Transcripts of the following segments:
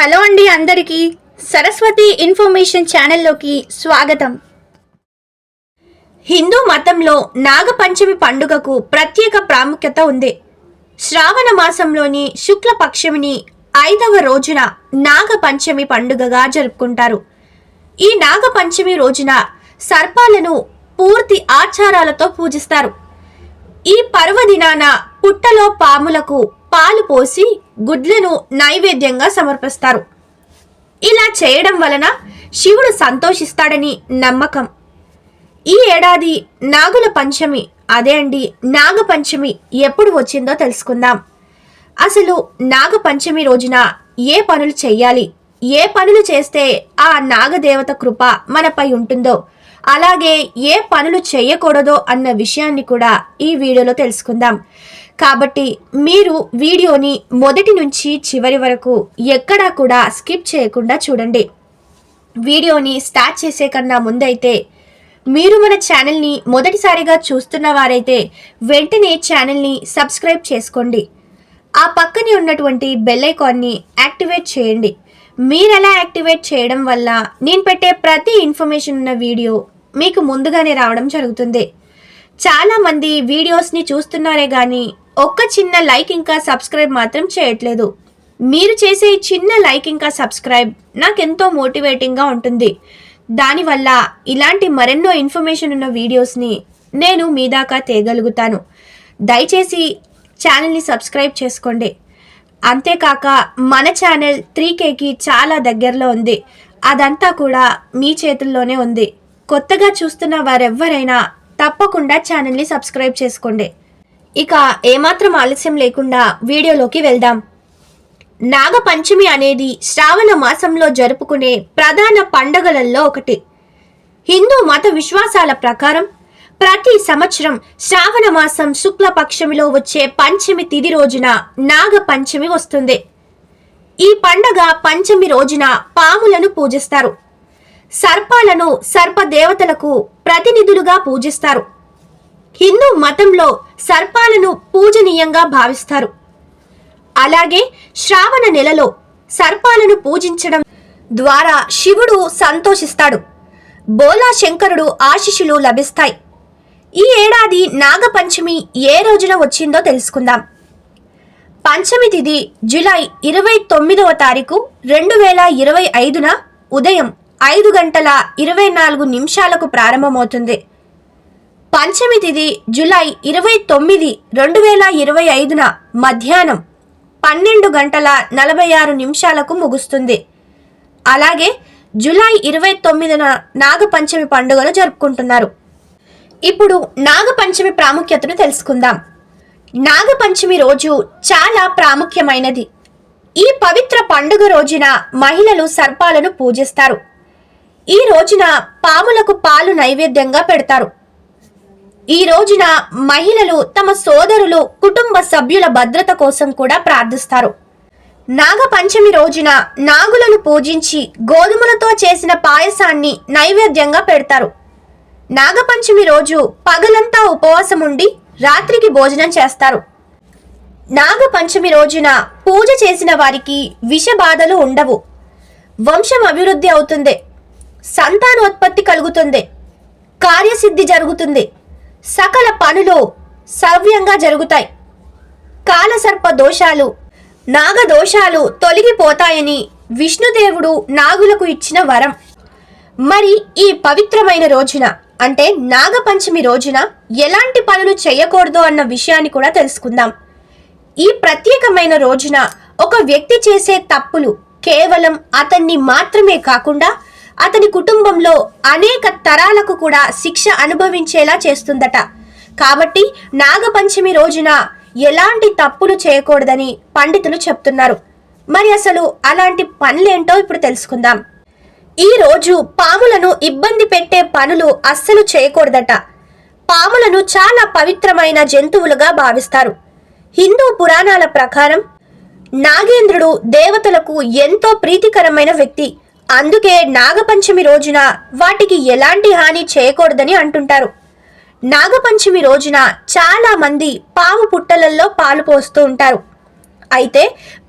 Hello అండి అందరికీ Saraswati information ఛానల్లోకి స్వాగతం. హిందూ మతంలో నాగపంచమి పండుగకు ప్రత్యేక ప్రాముఖ్యత ఉంది. శ్రావణ మాసంలోని శుక్లపక్షమిని ఐదవ రోజున నాగపంచమి పండుగగా జరుపుకుంటారు. ఈ నాగపంచమి రోజున సర్పాలను పూర్తి ఆచారాలతో పూజిస్తారు. ఈ పర్వదినాన పుట్టలో పాములకు పాలు పోసి గుడ్లను నైవేద్యంగా సమర్పిస్తారు. ఇలా చేయడం వలన శివుడు సంతోషిస్తాడని నమ్మకం. ఈ ఏడాది నాగుల పంచమి అదే అండి నాగపంచమి ఎప్పుడు వచ్చిందో తెలుసుకుందాం. అసలు నాగపంచమి రోజున ఏ పనులు చెయ్యాలి ఏ పనులు చేస్తే ఆ నాగదేవత కృప మనపై ఉంటుందో? అలాగే ఏ పనులు చేయకూడదో అన్న విషయాన్ని కూడా ఈ వీడియోలో తెలుసుకుందాం. కాబట్టి మీరు వీడియోని మొదటి నుంచి చివరి వరకు ఎక్కడా కూడా స్కిప్ చేయకుండా చూడండి. వీడియోని స్టార్ట్ చేసే కన్నా ముందైతే మీరు మన ఛానల్ని మొదటిసారిగా చూస్తున్న వారైతే వెంటనే ఛానల్ని సబ్స్క్రైబ్ చేసుకోండి. ఆ పక్కనే ఉన్నటువంటి బెల్ ఐకాన్ని యాక్టివేట్ చేయండి. మీరు అలా యాక్టివేట్ చేయడం వల్ల నేను పెట్టే ప్రతి ఇన్ఫర్మేషన్ ఉన్న వీడియో మీకు ముందుగానే రావడం జరుగుతుంది. చాలామంది వీడియోస్ని చూస్తున్నారే కానీ ఒక్క చిన్న లైక్ ఇంకా సబ్స్క్రైబ్ మాత్రం చేయట్లేదు. మీరు చేసే చిన్న లైక్ ఇంకా సబ్స్క్రైబ్ నాకెంతో మోటివేటింగ్గా ఉంటుంది. దానివల్ల ఇలాంటి మరెన్నో ఇన్ఫర్మేషన్ ఉన్న వీడియోస్ని నేను మీ దాకా తేయగలుగుతాను దయచేసి ఛానల్ని సబ్స్క్రైబ్ చేసుకోండి. అంతేకాక మన ఛానల్ త్రీ కేకి చాలా దగ్గరలో ఉంది. అదంతా కూడా మీ చేతుల్లోనే ఉంది. కొత్తగా చూస్తున్న వారెవ్వరైనా తప్పకుండా ఛానల్ని సబ్స్క్రైబ్ చేసుకోండి. ఇక ఏమాత్రం ఆలస్యం లేకుండా వీడియోలోకి వెళ్దాం. నాగపంచమి అనేది శ్రావణ మాసంలో జరుపుకునే ప్రధాన పండగలలో ఒకటి. హిందూ మత విశ్వాసాల ప్రకారం ప్రతి సంవత్సరం శ్రావణ మాసం శుక్లపక్షమిలో వచ్చే పంచమి తిది రోజున నాగపంచమి వస్తుంది. ఈ పండగ పంచమి రోజున పాములను పూజిస్తారు. సర్పాలను సర్ప దేవతలకు ప్రతినిధులుగా పూజిస్తారు. హిందూ మతంలో సర్పాలను పూజనీయంగా భావిస్తారు. అలాగే శ్రావణ నెలలో సర్పాలను పూజించడం ద్వారా శివుడు సంతోషిస్తాడు. బోలా శంకరుడు ఆశిషులు లభిస్తాయి. ఈ ఏడాది నాగపంచమి ఏ రోజున వచ్చిందో తెలుసుకుందాం. పంచమి తిథి జూలై ఇరవై తొమ్మిదవ తారీఖు రెండు వేల ఇరవై ఐదున ఉదయం ఐదు గంటల ఇరవై నాలుగు నిమిషాలకు ప్రారంభమవుతుంది. పంచమి తిథి జులై ఇరవై తొమ్మిది రెండు వేల ఇరవై ఐదున మధ్యాహ్నం పన్నెండు గంటల నలభై ఆరు నిమిషాలకు ముగుస్తుంది. అలాగే జులై ఇరవై తొమ్మిదిన నాగపంచమి పండుగను జరుపుకుంటున్నారు. ఇప్పుడు నాగపంచమి ప్రాముఖ్యతను తెలుసుకుందాం. నాగపంచమి రోజు చాలా ప్రాముఖ్యమైనది. ఈ పవిత్ర పండుగ రోజున మహిళలు సర్పాలను పూజిస్తారు. ఈ రోజున పాములకు పాలు నైవేద్యంగా పెడతారు. ఈ రోజున మహిళలు తమ సోదరులు కుటుంబ సభ్యుల భద్రత కోసం కూడా ప్రార్థిస్తారు. నాగపంచమి రోజున నాగులను పూజించి గోధుమలతో చేసిన పాయసాన్ని నైవేద్యంగా పెడతారు. నాగపంచమి రోజు పగలంతా ఉపవాసం ఉండి రాత్రికి భోజనం చేస్తారు. నాగపంచమి రోజున పూజ చేసిన వారికి విష బాధలు ఉండవు. వంశం అభివృద్ధి అవుతుంది. సంతానోత్పత్తి కలుగుతుంది. కార్యసిద్ధి జరుగుతుంది. సకల పనులు సవ్యంగా జరుగుతాయి. కాలసర్ప దోషాలు నాగదోషాలు తొలగిపోతాయని విష్ణుదేవుడు నాగులకు ఇచ్చిన వరం. మరి ఈ పవిత్రమైన రోజున అంటే నాగపంచమి రోజున ఎలాంటి పనులు చేయకూడదు అన్న విషయాన్ని కూడా తెలుసుకుందాం. ఈ ప్రత్యేకమైన రోజున ఒక వ్యక్తి చేసే తప్పులు కేవలం అతన్ని మాత్రమే కాకుండా అతని కుటుంబంలో అనేక తరాలకు కూడా శిక్ష అనుభవించేలా చేస్తుందట. కాబట్టి నాగపంచమి రోజున ఎలాంటి తప్పులు చేయకూడదని పండితులు చెప్తున్నారు. మరి అసలు అలాంటి పనులేంటో ఇప్పుడు తెలుసుకుందాం. ఈ రోజు పాములను ఇబ్బంది పెట్టే పనులు అస్సలు చేయకూడదట. పాములను చాలా పవిత్రమైన జంతువులుగా భావిస్తారు. హిందూ పురాణాల ప్రకారం నాగేంద్రుడు దేవతలకు ఎంతో ప్రీతికరమైన వ్యక్తి. అందుకే నాగపంచమి రోజున వాటికి ఎలాంటి హాని చేయకూడదని అంటుంటారు. నాగపంచమి రోజున చాలా మంది పాము పుట్టలల్లో పాలు పోస్తూ ఉంటారు. అయితే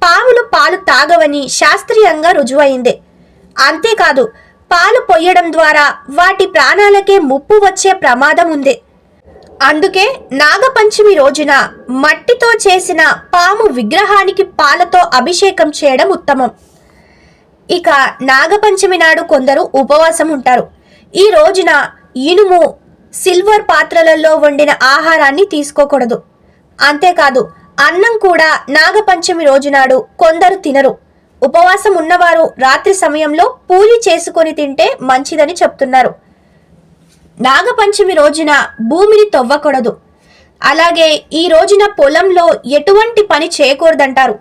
పాములు పాలు తాగవని శాస్త్రీయంగా రుజువైంది. అంతేకాదు పాలు పొయ్యడం ద్వారా వాటి ప్రాణాలకే ముప్పు వచ్చే ప్రమాదం ఉంది. అందుకే నాగపంచమి రోజున మట్టితో చేసిన పాము విగ్రహానికి పాలతో అభిషేకం చేయడం ఉత్తమం. ఇక నాగపంచమి నాడు కొందరు ఉపవాసం ఉంటారు. ఈ రోజున ఇనుము సిల్వర్ పాత్రలలో వండిన ఆహారాన్ని తీసుకోకూడదు. అంతేకాదు అన్నం కూడా నాగపంచమి రోజు నాడు కొందరు తినరు. ఉపవాసం ఉన్నవారు రాత్రి సమయంలో పూలి చేసుకొని తింటే మంచిదని చెప్తున్నారు. నాగపంచమి రోజున భూమిని తవ్వకూడదు. అలాగే ఈ రోజున పొలంలో ఎటువంటి పని చేయకూడదంటారు.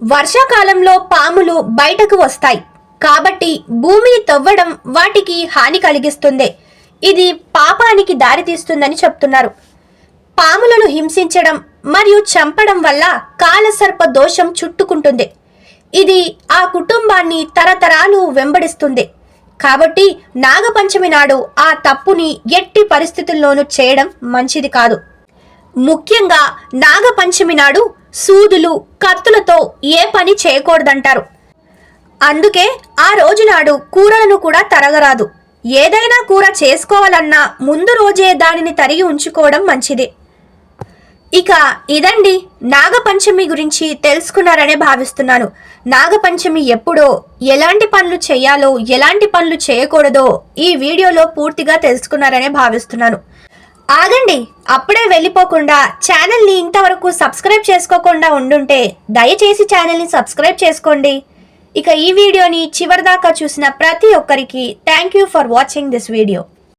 వర్షాకాలంలో పాములు బయటకు వస్తాయి. కాబట్టి భూమిని తవ్వడం వాటికి హాని కలిగిస్తుంది. ఇది పాపానికి దారితీస్తుందని చెప్తున్నారు. పాములను హింసించడం మరియు చంపడం వల్ల కాలసర్ప దోషం చుట్టుకుంటుంది. ఇది ఆ కుటుంబాన్ని తరతరాలు వెంబడిస్తుంది. కాబట్టి నాగపంచమి నాడు ఆ తప్పుని ఎట్టి పరిస్థితుల్లోనూ చేయడం మంచిది కాదు. ముఖ్యంగా నాగపంచమి నాడు సూదులు కత్తులతో ఏ పని చేయకూడదంటారు. అందుకే ఆ రోజు నాడు కూరలను కూడా తరగరాదు. ఏదైనా కూర చేసుకోవాలన్నా ముందు రోజే దానిని తరిగి ఉంచుకోవడం మంచిది. ఇక ఇదండి నాగపంచమి గురించి తెలుసుకున్నారనే భావిస్తున్నాను. నాగపంచమి ఎప్పుడో ఎలాంటి పనులు చేయాలో ఎలాంటి పనులు చేయకూడదో ఈ వీడియోలో పూర్తిగా తెలుసుకున్నారనే భావిస్తున్నాను. ఆగండి అప్పుడే వెళ్ళిపోకుండా ఛానల్ని ఇంతవరకు సబ్స్క్రైబ్ చేసుకోకుండా ఉండుంటే దయచేసి ఛానల్ని సబ్స్క్రైబ్ చేసుకోండి. ఇక ఈ వీడియోని చివరిదాకా చూసిన ప్రతి ఒక్కరికి thank you for watching this video.